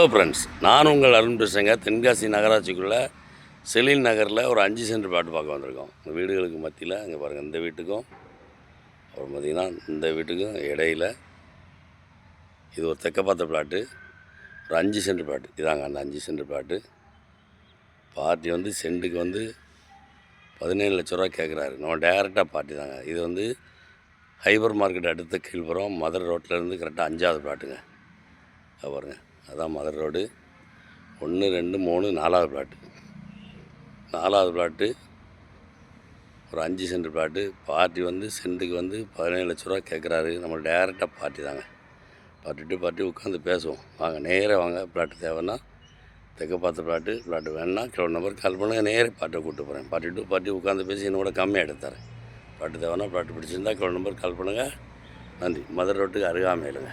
Hello friends நான் உங்கள் அருண் பேசுகிறேங்க தென்காசி நகராட்சிக்குள்ளே செலின் நகரில் ஒரு அஞ்சு சென்ட் பாட்டு பார்க்க வந்திருக்கோம். இந்த வீடுகளுக்கு மத்தியில் இங்கே பாருங்கள் இந்த வீட்டுக்கும் அப்புறம் பார்த்திங்கன்னா இந்த வீட்டுக்கும் இடையில இது ஒரு தெக்க பார்த்த பிளாட்டு. ஒரு அஞ்சு சென்ட் பிளாட்டு இதாங்க அந்த அஞ்சு சென்ட் பிளாட்டு பார்ட்டி வந்து சென்ட்டுக்கு வந்து பதினேழு லட்ச ரூபா கேட்குறாரு நம்ம டேரெக்டாக பார்ட்டி தாங்க. இது வந்து ஹைபர் மார்க்கெட் அடுத்த கீழ்புறம் மதுரை ரோட்லேருந்து கரெக்டாக அஞ்சாவது பிளாட்டுங்க. பாருங்கள் அதான் மதுரை ரோடு. ஒன்று ரெண்டு மூணு நாலாவது பிளாட்டு. நாலாவது பிளாட்டு ஒரு அஞ்சு சென்ட் பிளாட்டு. பார்ட்டி வந்து சென்ட்டுக்கு வந்து பதினேழு லட்ச ரூபா கேட்குறாரு நம்ம டேரெக்டாக பார்ட்டி தாங்க. பார்ட்டி டு பார்ட்டி உட்காந்து பேசுவோம். வாங்க நேராக வாங்க. பிளாட்டு தேவைன்னா தெக்க பார்த்த பிளாட்டு பிளாட்டு வேணுன்னா கிலோ நம்பர் கால் பண்ணுங்கள் நேராக பாட்டை கூப்பிட்டு போகிறேன் பார்ட்டி டு பார்ட்டி உட்காந்து பேசி இன்னும் கூட கம்மியாக எடுத்துறேன் பிளாட்டு தேவைன்னா பிளாட்டு பிடிச்சிருந்தா கிலோ நம்பர் கால் பண்ணுங்கள் நன்றி. மதுரை ரோட்டுக்கு அருகாமையிலுங்க.